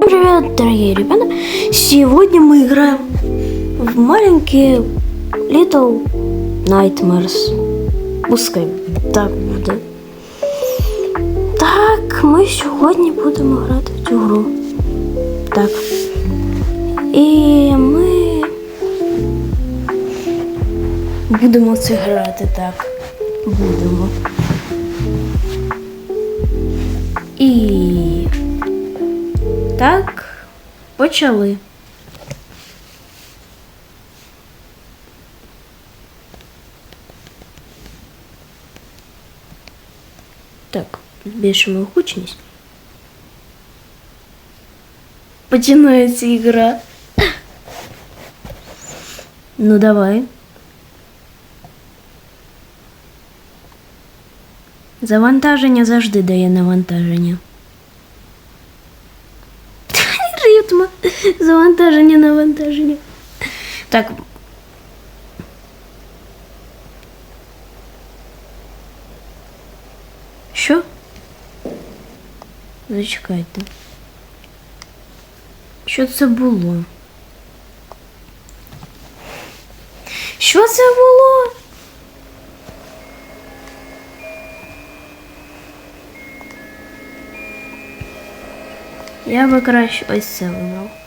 Привет, дорогие ребята! Сегодня мы играем в маленькие Little Nightmares. Пускай так буде. Так, ми сьогодні будемо грати в цю гру. Так. І ми будемо це грати так. Будемо. так, почали. Так, збільшимо гучність. Починається ігра. Ну давай. Завантаження завжди дає навантаження. Навантаження. Так. Що? Зачекайте. Що це було? Що це було? Я би краще ось це вибрав.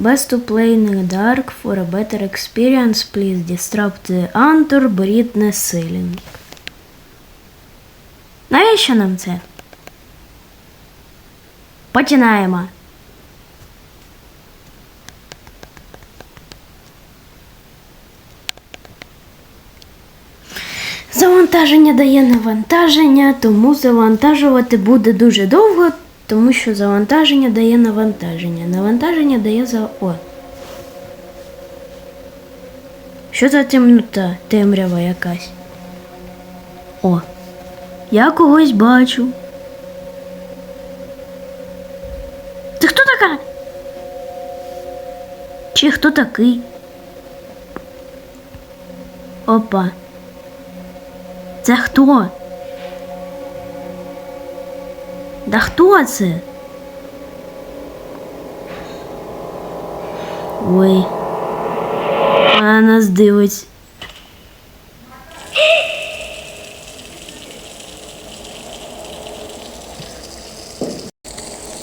Best to play in the dark for a better experience, please disrupt the Antor Brightness Ceiling. Навіщо нам це? Починаємо. Завантаження дає навантаження, тому завантажувати буде дуже довго, тому що завантаження дає навантаження. Навантаження дає за. О. Що за темнота, темрява якась? О. Я когось бачу. Ти хто така? Чи хто такий? Опа. Це хто? Да хто це? Ой. Вона нас дивить.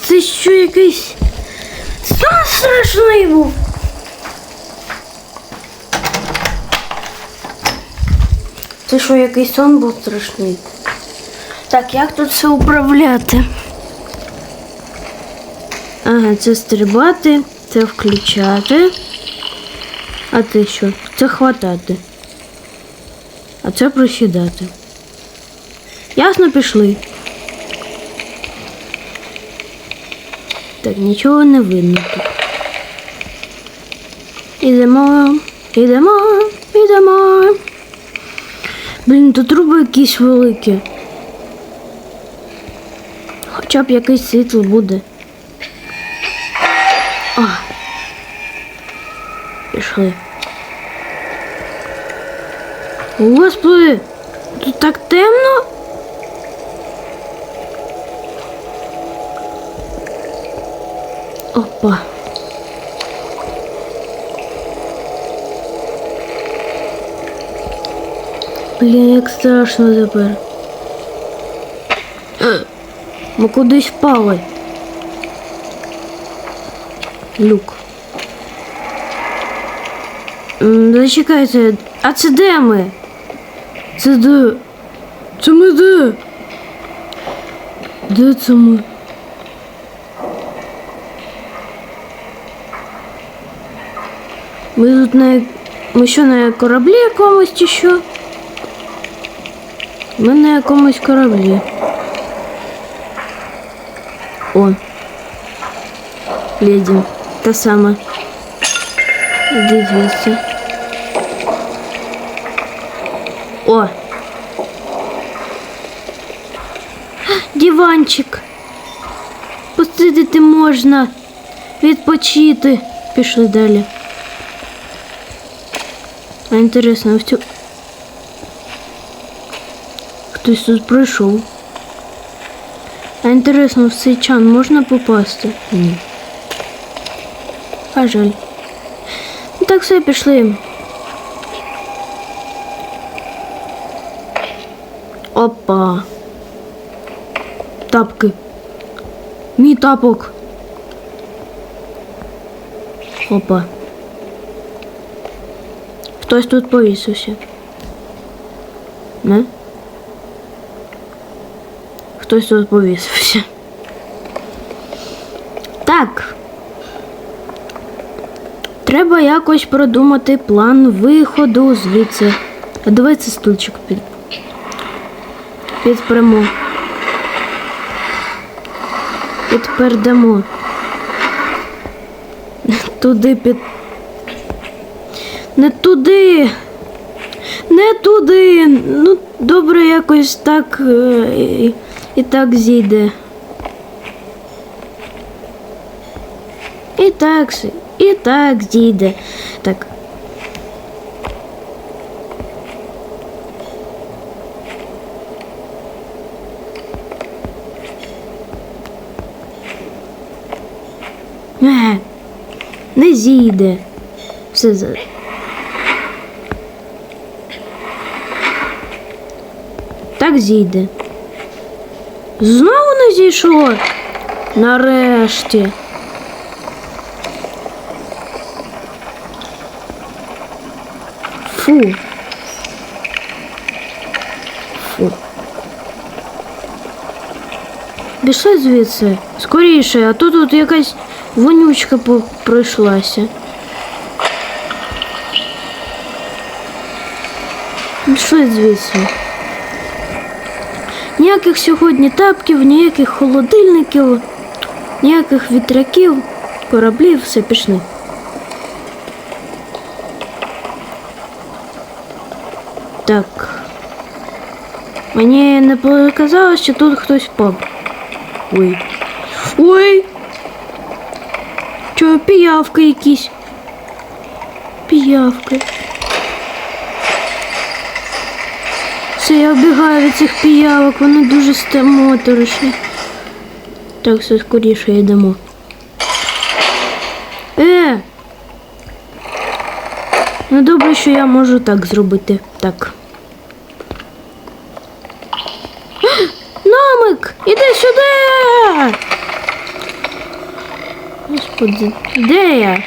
Це що якийсь сон страшний був? Це що, якийсь сон був страшний? Так, як тут все управляти? Ага, це стрибати, це включати. А це що? Це хватати. А це просідати. Ясно пішли. Так, нічого не видно. Ідемо, ідемо, ідемо. Блін, тут труби якісь великі. Хоча б якесь світло буде. А. Пішли. Господи, тут так темно. Опа. Блін, як страшно тепер. Ми кудись впали. Люк. Зачекайте, а це де ми? Це де? Це ми де? Де це ми? Ми тут на... Ми що на кораблі якомусь чи що? Ми на якомусь кораблі. О. Леді. Та сама. Іди звідси. О. Диванчик. Посидіти можна. Відпочити. Пішли далі. А інтересно, в цю... Хтось тут пройшов. А інтересно, в цей чан можна попасти? Ні. А жаль. Ну так все, пішли. Опа. Тапки. Мій тапок. Опа. Хтось тут повісився. Не? Хтось тут повісився. Треба якось продумати план виходу звідси. Давай це стульчик під. Підпрямо. Підпердамо. Туди під. Не туди. Не туди. Ну, добре, якось так е, і, і так зійде. І так, і так зійде. Так. Е, не зійде. Все за. Так зійде. Знову не зійшло. Нарешті. Фу. Фу. Пішли звідси. Скоріше, а то тут якась вонючка пройшлася. Пішли звідси. Ніяких сьогодні тапків, ніяких холодильників, ніяких вітряків, кораблів, все пішли. Так. Мені не показалось, що тут хтось впав. Ой. Ой! Чо, піявки якісь? Піявки. Все, я оббігаю від цих піявок, вони дуже стемоторошні. Так, все скоріше йдемо. Е! Ну добре, що я можу так зробити. Так. Намик! Іди сюди! Господи, де я?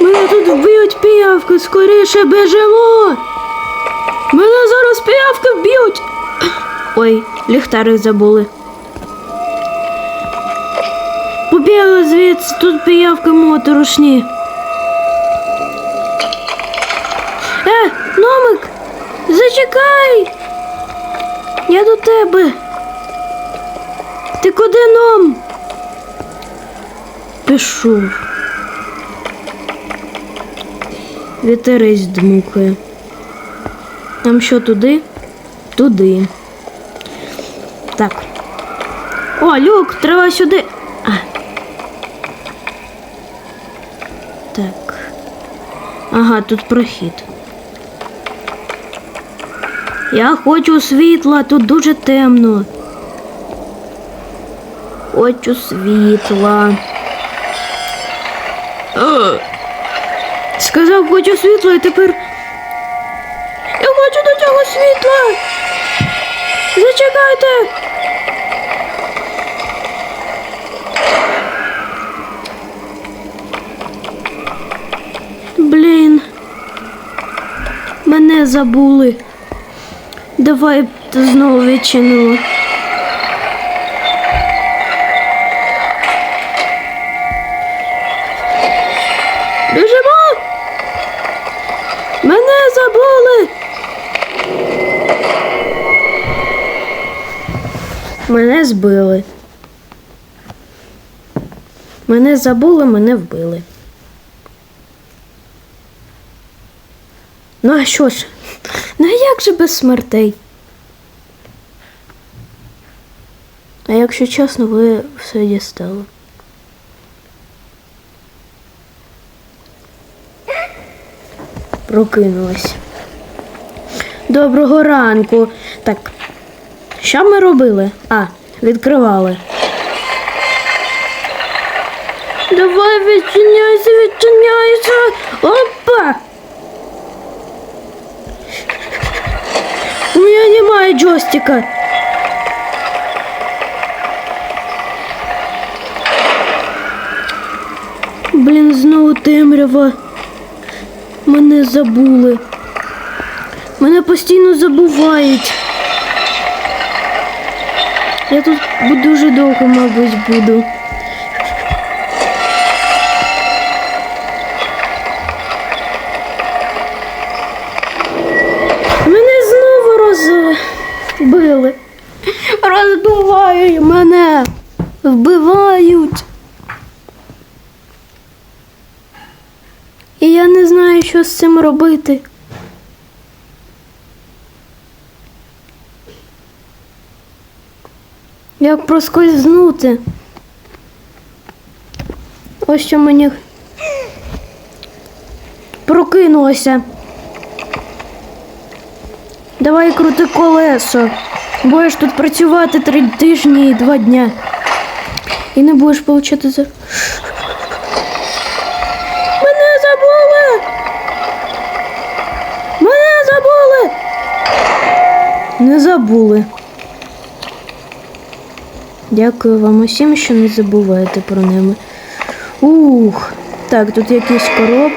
Мене тут вб'ють піявки, скоріше біжимо! Мене зараз піявки вб'ють! Ой, ліхтарик забули. Побігли звідси, тут піявки моторошні. Е, номик, зачекай! Я до тебе. Ти куди ном? Пішов. Вітерець дмухає. Нам що туди? Туди. Так. О, люк, треба сюди. А. Так. Ага, тут прохід. Я хочу світла, тут дуже темно. Хочу світла. Е. Сказав, хочу світла і тепер. Я хочу до цього світла. Зачекайте. Блін. Мене забули. Давай знову відчинила. Біжимо! Мене забули! Мене збили. Мене забули, мене вбили. Ну а що ж? Як же без смертей? А якщо чесно, ви все дістали. прокинулась. Доброго ранку. Так. Що ми робили? А, відкривали. Давай відчиняйся, відчиняйся. Опа! У меня немає джойстика. Блін, знову темрява. Мене забули. Мене постійно забувають. Я тут дуже довго, мабуть, буду. Мене знову розбили. Розбивають мене. Вбивають. І я не знаю, що з цим робити. Як проскользнути? Ось що мені прокинулося. Давай крути колесо. Будеш тут працювати три тижні і два дня. І не будеш получати за. Мене забули! Мене забули! Не забули. Дякую вам усім, що не забуваєте про ними. Ух, так, тут якийсь короб.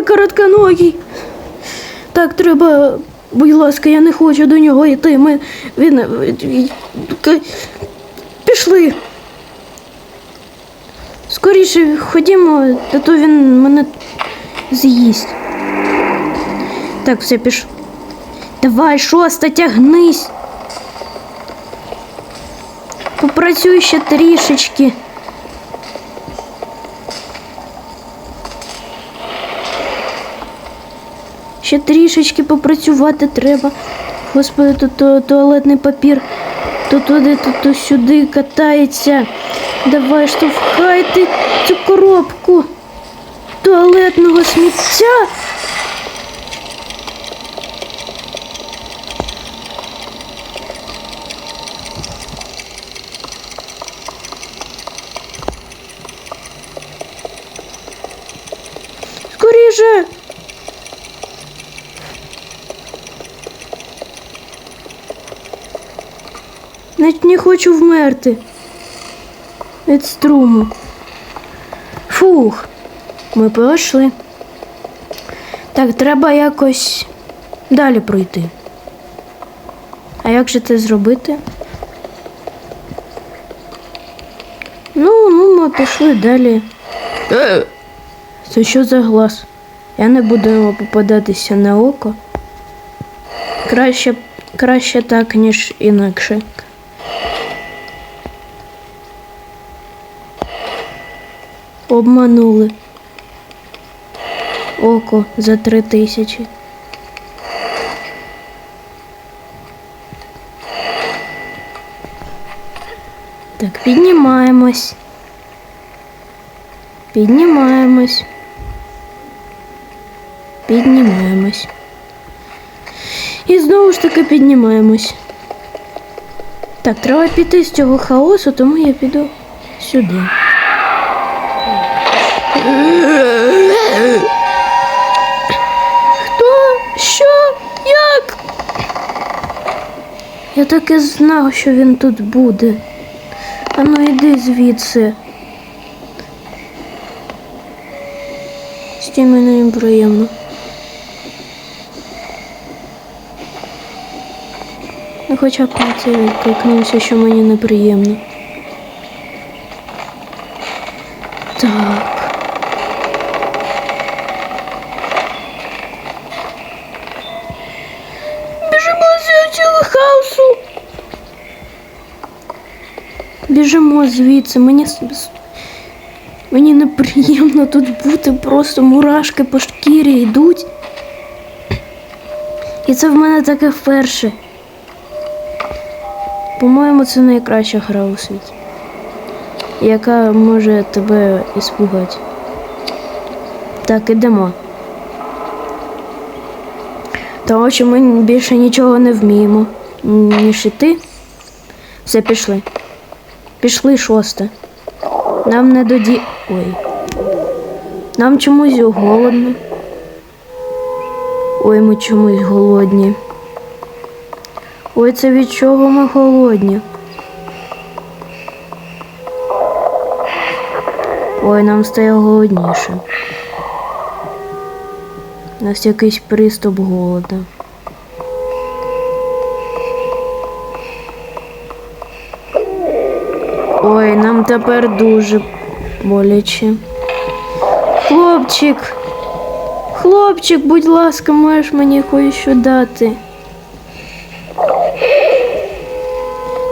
В коротконогий. Так, треба, будь ласка, я не хочу до нього йти. Ми він. він- Пішли. Скоріше ходімо, а то він мене з'їсть. Так, все піш. Давай, шоста, тягнись. Попрацюй ще трішечки. Ще трішечки попрацювати треба. Господи, тут ту, туалетний папір. То туди, то, то сюди катається. Давай штовхайте цю коробку туалетного сміття. Скоріше. Навіть не хочу вмерти від струму. Фух, ми пройшли. Так, треба якось далі пройти. А як же це зробити? Ну, ну, ми пішли далі. Е, Це що за глаз? Я не буду попадатися на око. Краще, краще так, ніж інакше. Обманули. Око за три тисячі. Так, піднімаємось. Піднімаємось. Піднімаємось. І знову ж таки піднімаємось. Так, треба піти з цього хаосу, тому я піду сюди. Хто? Що? Як? Я так і знав, що він тут буде. А ну йди звідси. Стій мені їм приємно. Ну хоча б на це відкликнувся, що мені неприємно. Так. Біжимо з цього хаосу. Біжимо звідси. Мені мені неприємно тут бути, просто мурашки по шкірі йдуть. І це в мене таке вперше. По-моєму, це найкраща гра у світі, яка може тебе іспугати. Так, ідемо. Тому що ми більше нічого не вміємо, ніж іти. Все, пішли. Пішли шосте. Нам не доді. Ой. Нам чомусь голодно. Ой, ми чомусь голодні. Ой, це від чого ми голодні? Ой, нам стає голодніше. У нас якийсь приступ голоду. Ой, нам тепер дуже боляче. Хлопчик, хлопчик, будь ласка, можеш мені кое-що дати.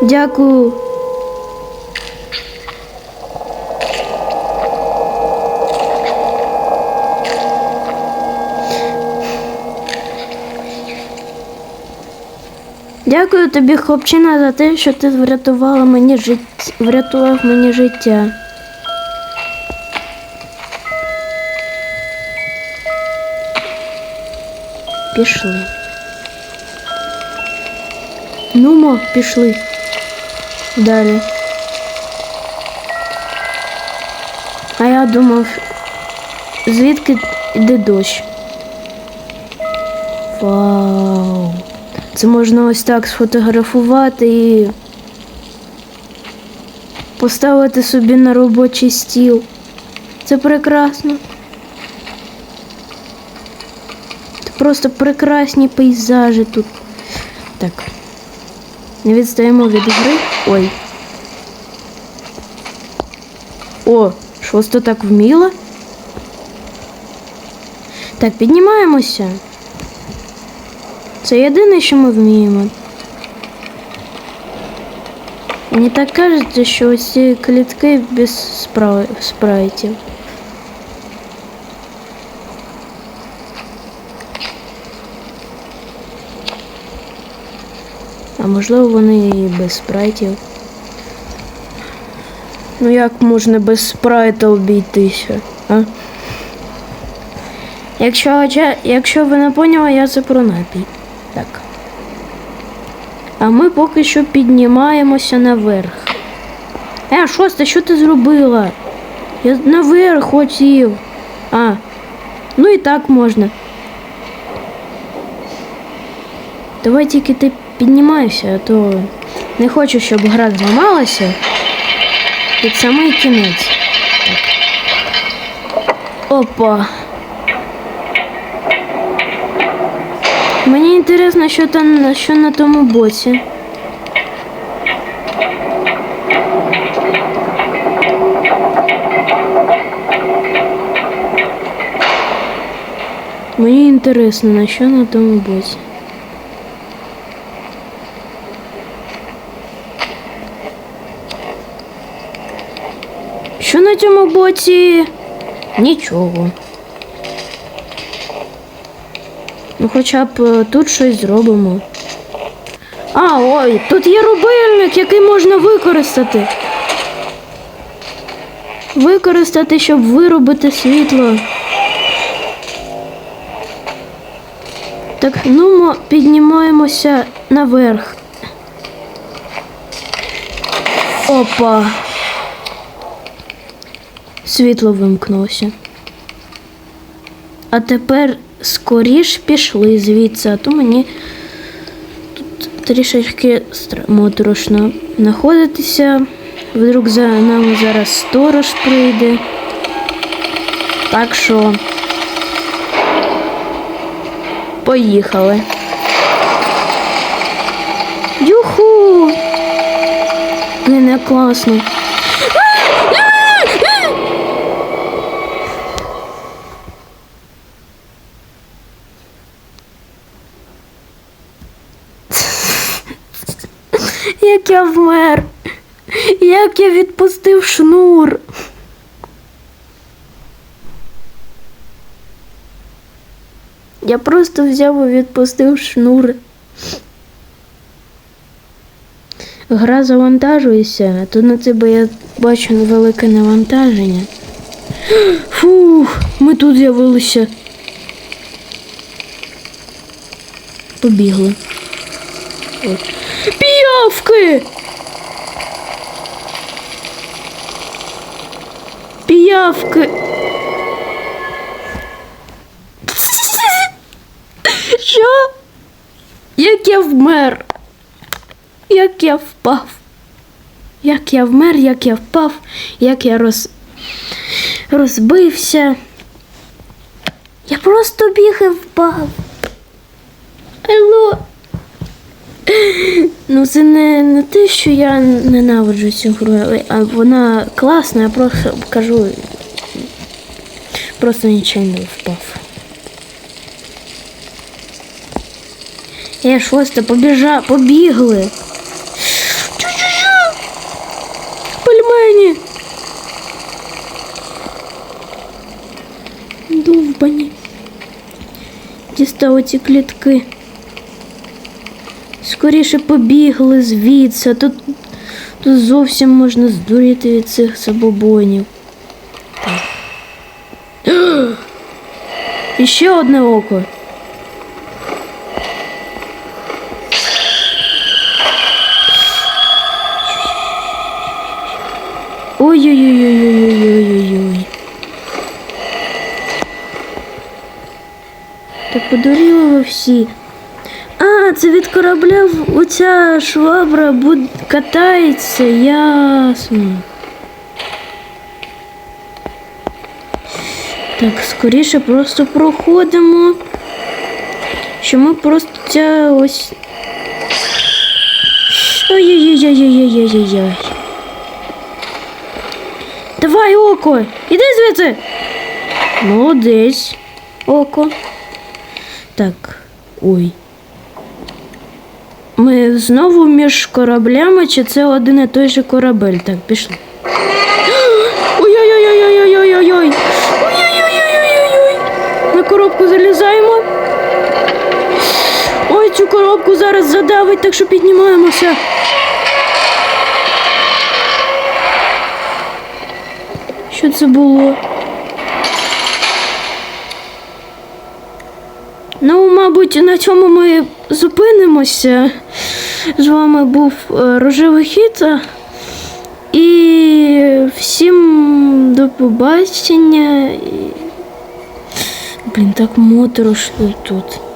Дякую. Дякую тобі, хлопчина, за те, що ти врятувала мені життя, врятував мені життя. Пішли. Нумо, пішли. Далі. А я думав, звідки йде дощ. Вау. Це можна ось так сфотографувати і поставити собі на робочий стіл. Це прекрасно. Це просто прекрасні пейзажі тут. Так. Не відстаємо від гри. Ой. О, шосто так вміла. Так, піднімаємося. Це єдине, що ми вміємо. Мені так кажеться, що ці клітки без спра... спрайтів. А можливо вони і без спрайтів. Ну як можна без спрайта обійтися, а? Якщо, якщо ви не поняли, я це про напій. Так. А ми поки що піднімаємося наверх. Е, шосте, що ти зробила? Я наверх хотів. А, ну і так можна. Давай тільки ти піднімайся, а то не хочу, щоб гра зламалася. Під самий кінець. Так. Опа. Мені інтересно, що там що на тому боці. Мені інтересно, на що на тому боці. Що на цьому боці? Нічого. Ну, хоча б е, тут щось зробимо. А, ой, тут є рубильник, який можна використати. Використати, щоб виробити світло. Так, ну ми піднімаємося наверх. Опа. Світло вимкнулося. А тепер скоріш пішли звідси, а то мені тут трішечки моторошно знаходитися. Вдруг за нами зараз сторож прийде. Так що поїхали. Юху! Не класно. Як я вмер. Як я відпустив шнур. Я просто взяв і відпустив шнур. Гра завантажується, а то на тебе я бачу велике навантаження. Фух, ми тут з'явилися. Побігли. От. Піявки! Піявки! Що? Як я вмер? Як я впав? Як я вмер, як я впав, як я роз... розбився. Я просто біг і впав. Алло. Ну, це не, не те, що я ненавиджу цю гру, але- вона класна, я просто кажу. Просто нічого впав. Е, шосте, побіжа, побігли. Пельмені. Довбані. Дістав ці клітки. Скоріше побігли звідси. Тут, тут зовсім можна здуріти від цих забобонів. Так. І ще одне око. Ой-ой-ой-ой-ой-ой-ой-ой. Та подуріли ви всі. Це від корабля оця швабра буд... катається, ясно. Так, скоріше просто проходимо. Що ми просто ця ось. Ой-ой-ой-ой-ой-ой-ой-ой. Давай, око! Іди звідси! Молодець. Око. Так. Ой. Ми знову між кораблями, чи це один і той же корабель? Так, пішли. Ой-ой-ой-ой-ой-ой-ой-ой. Ой-ой-ой-ой-ой-ой. На коробку залізаємо. Ой, цю коробку зараз задавить, так що піднімаємося. Що це було? Ну, мабуть, на цьому ми зупинимося. З вами був е, Рожевий Хіт. І всім до побачення. Блін, так моторошно тут.